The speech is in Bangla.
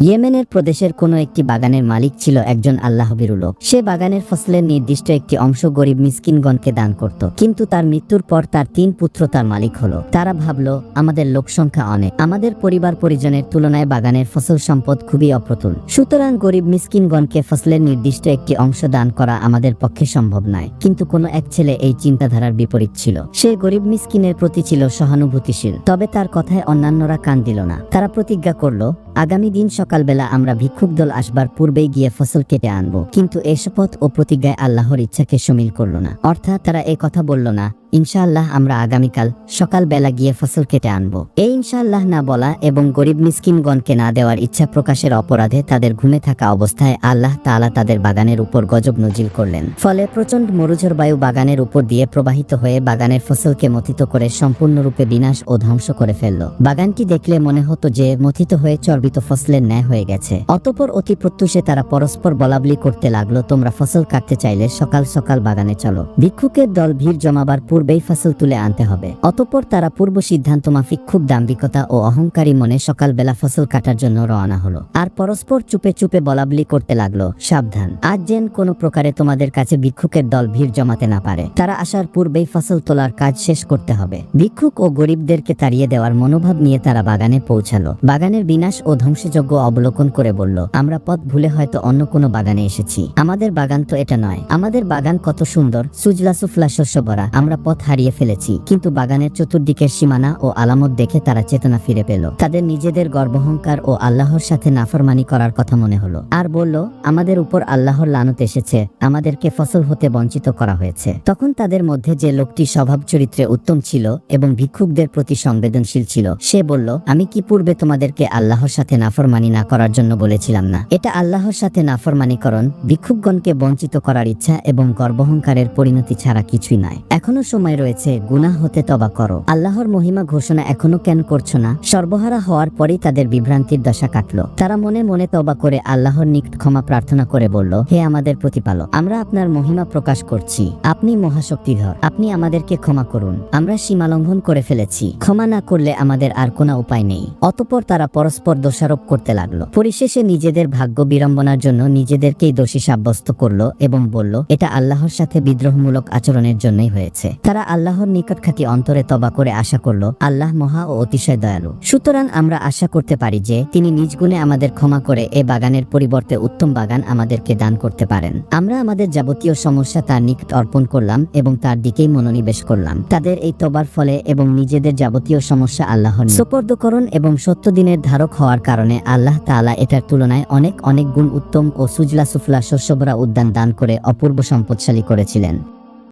ইয়েমেনের প্রদেশের কোনো একটি বাগানের মালিক ছিল একজন আল্লাহবিরু লোক। সে বাগানের ফসলের নির্দিষ্ট একটি অংশ গরিব মিসকিনগণকে দান করত। কিন্তু তার মৃত্যুর পর তার তিন পুত্র তার মালিক হলো। তারা ভাবল, আমাদের লোক সংখ্যা অনেক। আমাদের পরিবার পরিজনের তুলনায় বাগানের ফসল সম্পদ খুবই অপ্রতুল। সুতরাং গরিব মিসকিনগণকে ফসলের নির্দিষ্ট একটি অংশ দান করা আমাদের পক্ষে সম্ভব নয়। কিন্তু কোনো এক ছেলে এই চিন্তাধারার বিপরীত ছিল। সে গরিব মিসকিনের প্রতি ছিল সহানুভূতিশীল। তবে তার কথায় অন্যান্যরা কান দিল না। তারা প্রতিজ্ঞা করল আগামী দিন সকালবেলা আমরা ভিক্ষুক দল আসবার পূর্বেই গিয়ে ফসল কেটে আনব। কিন্তু এ শপথ ও প্রতিজ্ঞায় আল্লাহর ইচ্ছাকে সমিল করল না। অর্থাৎ তারা এ কথা বলল না ইনশাআল্লাহ আমরা আগামীকাল সকালবেলা গিয়ে ফসল কেটে আনব। এই ইনশাআল্লাহ না বলা এবং গরিব মিসকিনগণকে না দেওয়ার ইচ্ছা প্রকাশের অপরাধে তাদের ঘুমে থাকা অবস্থায় আল্লাহ তাআলা তাদের বাগানের উপর গজব নজিল করলেন। ফলে প্রচণ্ড মরুঝর বায়ু বাগানের উপর দিয়ে প্রবাহিত হয়ে বাগানের ফসলকে মথিত করে সম্পূর্ণরূপে বিনাশ ও ধ্বংস করে ফেলল। বাগানটি দেখলে মনে হতো যে মথিত হয়ে চর্বিত ফসলের ন্যায় হয়ে গেছে। অতপর অতি প্রত্যুষে তারা পরস্পর বলাবলি করতে লাগল, তোমরা ফসল কাটতে চাইলে সকাল সকাল বাগানে চলো। ভিক্ষুকের দল ভিড় জমাবার পূর্বেই ফসল তুলে আনতে হবে। অতপর তারা পূর্ব সিদ্ধান্ত মাফিক খুব দাম্ভিকতা ও অহংকারী মনে সকালবেলা ফসল কাটার জন্য রওনা হলো। আর পরস্পর চুপে চুপে বলাবলি করতে লাগল, সাবধান। আজ যেন কোনো প্রকারে তোমাদের কাছে ভিক্ষুকের দল ভিড় জমাতে না পারে। তারা আসার পূর্বেই ফসল তোলার কাজ শেষ করতে হবে। ভিক্ষুক ও গরিবদেরকে তাড়িয়ে দেওয়ার মনোভাব নিয়ে তারা বাগানে পৌঁছালো। বাগানের বিনাশ ও ধ্বংসযজ্ঞ অবলোকন করে বলল, আমরা পথ ভুলে হয়তো অন্য কোনো বাগানে এসেছি। আমাদের বাগান তো এটা নয়। আমাদের বাগান কত সুন্দর। সুজলা সুফলা শস্য ভরা। আমরা পথ হারিয়ে ফেলেছি। কিন্তু বাগানের চতুর্দিকের সীমানা ও আলামত দেখে তারা চেতনা ফিরে পেল। তাদের নিজেদের গর্বহংকার ও আল্লাহর সাথে নাফরমানি করার কথা মনে হলো। আর বলল, আমাদের উপর আল্লাহর লানত এসেছে। আমাদেরকে ফসল হতে বঞ্চিত করা হয়েছে। তখন তাদের মধ্যে যে লোকটি স্বভাব চরিত্রে উত্তম ছিল এবং ভিক্ষুকদের প্রতি সংবেদনশীল ছিল, সে বলল, আমি কি পূর্বে তোমাদেরকে আল্লাহর সাথে নাফরমানি না করার জন্য বলেছিলাম না? এটা আল্লাহর সাথে নাফরমানিকরণ, ভিক্ষুকগণকে বঞ্চিত করার ইচ্ছা এবং গর্বহংকারের পরিণতি ছাড়া কিছুই নয় এখনও সময় রয়েছে, গুনাহ হতে তবা করো। আল্লাহর মহিমা ঘোষণা এখনও কেন করছ না? সর্বহারা হওয়ার পরেই তাদের বিভ্রান্তির দশা কাটলো। তারা মনে মনে তবা করে আল্লাহর নিকট ক্ষমা প্রার্থনা করে বলল, হে আমাদের প্রতিপালক, আমরা আপনার মহিমা প্রকাশ করছি। আপনি মহাশক্তিধর, আপনি আমাদেরকে ক্ষমা করুন। আমরা সীমা লঙ্ঘন করে ফেলেছি। ক্ষমা না করলে আমাদের আর কোনো উপায় নেই। অতপর তারা পরস্পর দোষারোপ করতে লাগল। পরিশেষে নিজেদের ভাগ্য বিড়ম্বনার জন্য নিজেদেরকেই দোষী সাব্যস্ত করল এবং বলল, এটা আল্লাহর সাথে বিদ্রোহমূলক আচরণের জন্যই হয়েছে। তারা আল্লাহর নিকট খাতি অন্তরে তবা করে আশা করল, আল্লাহ মহা ও অতিশয় দয়ালু। সুতরাং আমরা আশা করতে পারি যে, তিনি নিজ গুণে আমাদের ক্ষমা করে এ বাগানের পরিবর্তে উত্তম বাগান আমাদেরকে দান করতে পারেন। আমরা আমাদের যাবতীয় সমস্যা তার নিকট অর্পণ করলাম এবং তার দিকেই মনোনিবেশ করলাম। তাদের এই তবার ফলে এবং নিজেদের যাবতীয় সমস্যা আল্লাহর সোপর্দকরণ এবং সত্য দিনের ধারক হওয়ার কারণে আল্লাহ তাআলা এটার তুলনায় অনেক অনেক গুণ উত্তম ও সুজলা সুফলা শস্যভরা উদ্যান দান করে অপূর্ব সম্পদশালী করেছিলেন।